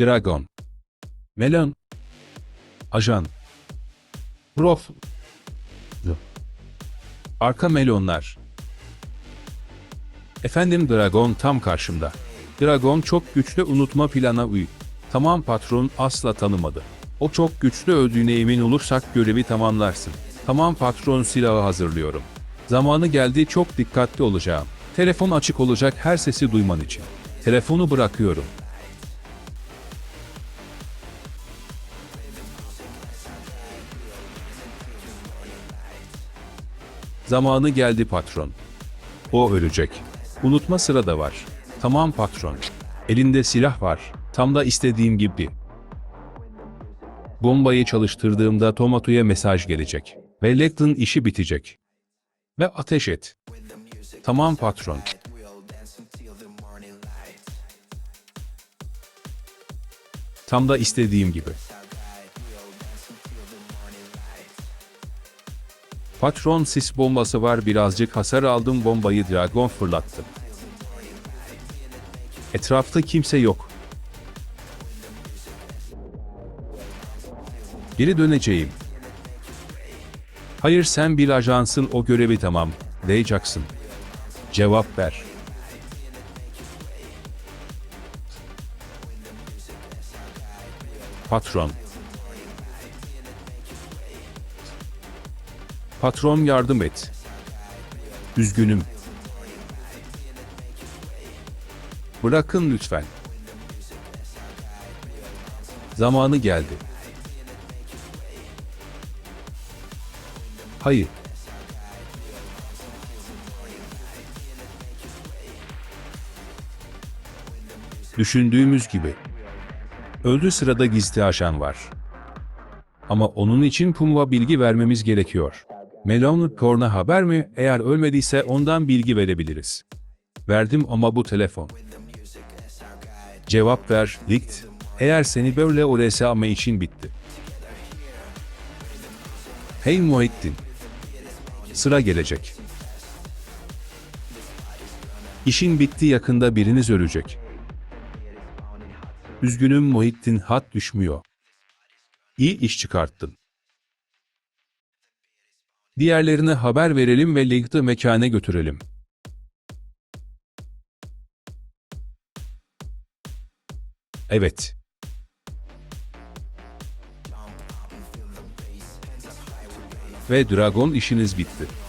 Dragon. Melon. Ajan. Prof. Arka melonlar. Efendim Dragon tam karşımda. Dragon çok güçlü unutma plana uy. Tamam patron asla tanımadı. O çok güçlü öldüğüne emin olursak görevi tamamlarsın. Tamam patron silahı hazırlıyorum. Zamanı geldi çok dikkatli olacağım. Telefon açık olacak her sesi duyman için. Telefonu bırakıyorum. Zamanı geldi patron. O ölecek. Unutma sırada var. Tamam patron. Elinde silah var. Tam da istediğim gibi. Bombayı çalıştırdığımda Tomato'ya mesaj gelecek. Ve Lecton işi bitecek. Ve ateş et. Tamam patron. Tam da istediğim gibi. Patron sis bombası var birazcık hasar aldım bombayı Dragon fırlattı. Etrafta kimse yok. Geri döneceğim. Hayır sen bir ajansın o görevi tamam. Dayacaksın. Cevap ver. Patron. Patron yardım et. Üzgünüm. Bırakın lütfen. Zamanı geldi. Hayır. Düşündüğümüz gibi. Öldü sırada gizli ajan var. Ama onun için Pumva bilgi vermemiz gerekiyor. Melon Korn'a haber mi? Eğer ölmediyse ondan bilgi verebiliriz. Verdim ama bu telefon. Cevap ver, Likt. Eğer seni böyle orası ama için bitti. Hey Muhittin. Sıra gelecek. İşin bitti yakında biriniz ölecek. Üzgünüm Muhittin hat düşmüyor. İyi iş çıkarttın. Diğerlerine haber verelim ve Light'ı mekana götürelim. Evet. Ve Dragon işiniz bitti.